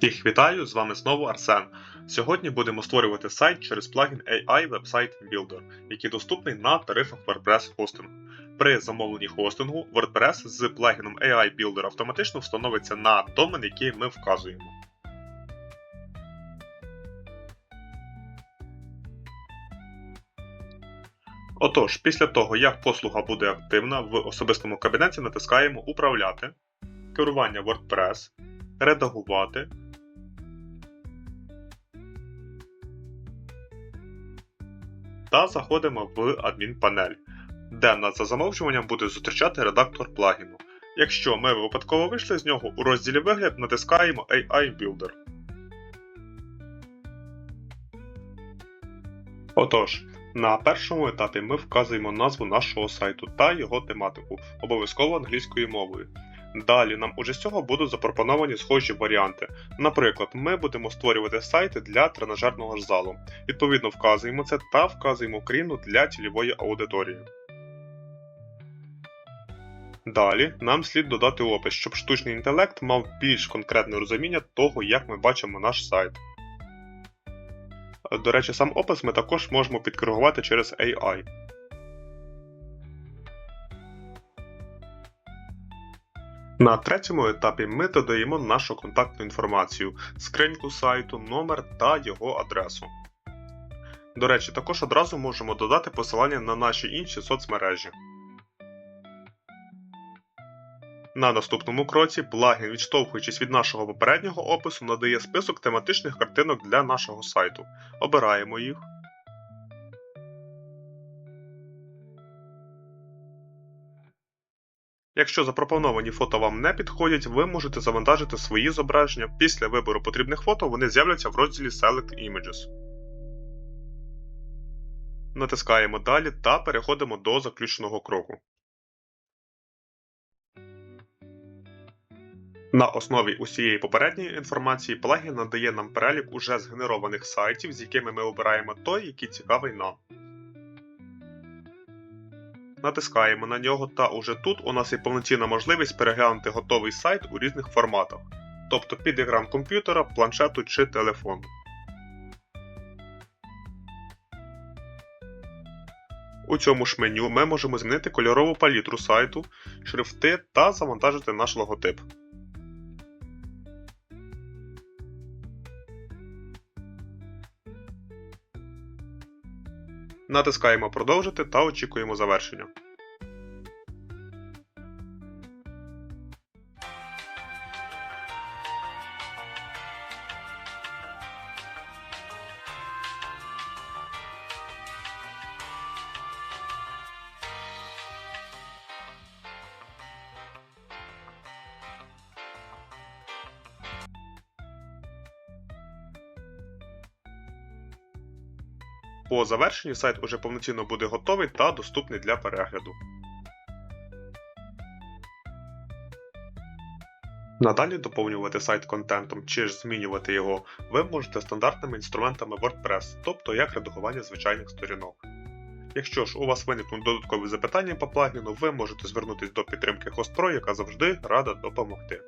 Всіх вітаю, з вами знову Арсен. Сьогодні будемо створювати сайт через плагін AI Website Builder, який доступний на тарифах WordPress хостингу. При замовленні хостингу WordPress з плагіном AI Builder автоматично встановиться на домен, який ми вказуємо. Отож, після того, як послуга буде активна, в особистому кабінеті натискаємо Управляти, керування WordPress, редагувати. Та заходимо в адмінпанель, де нас за замовчуванням буде зустрічати редактор плагіну. Якщо ми випадково вийшли з нього, у розділі Вигляд натискаємо AI Builder. Отож, на першому етапі ми вказуємо назву нашого сайту та його тематику, обов'язково англійською мовою. Далі нам уже з цього будуть запропоновані схожі варіанти. Наприклад, ми будемо створювати сайти для тренажерного залу. Відповідно, вказуємо це та вказуємо країну для цільової аудиторії. Далі нам слід додати опис, щоб штучний інтелект мав більш конкретне розуміння того, як ми бачимо наш сайт. До речі, сам опис ми також можемо підкоригувати через AI. На третьому етапі ми додаємо нашу контактну інформацію, скриньку сайту, номер та його адресу. До речі, також одразу можемо додати посилання на наші інші соцмережі. На наступному кроці плагін, відштовхуючись від нашого попереднього опису, надає список тематичних картинок для нашого сайту. Обираємо їх. Якщо запропоновані фото вам не підходять, ви можете завантажити свої зображення. Після вибору потрібних фото вони з'являться в розділі Select Images. Натискаємо далі та переходимо до заключного кроку. На основі усієї попередньої інформації плагін надає нам перелік уже згенерованих сайтів, з якими ми обираємо той, який цікавий нам. Натискаємо на нього, та уже тут у нас є повноцінна можливість переглянути готовий сайт у різних форматах, тобто під екран комп'ютера, планшету чи телефону. У цьому ж меню ми можемо змінити кольорову палітру сайту, шрифти та завантажити наш логотип. Натискаємо Продовжити та очікуємо завершення. По завершенні сайт уже повноцінно буде готовий та доступний для перегляду. Надалі доповнювати сайт контентом чи ж змінювати його ви можете стандартними інструментами WordPress, тобто як редагування звичайних сторінок. Якщо ж у вас виникнуть додаткові запитання по плагіну, ви можете звернутися до підтримки HostPro, яка завжди рада допомогти.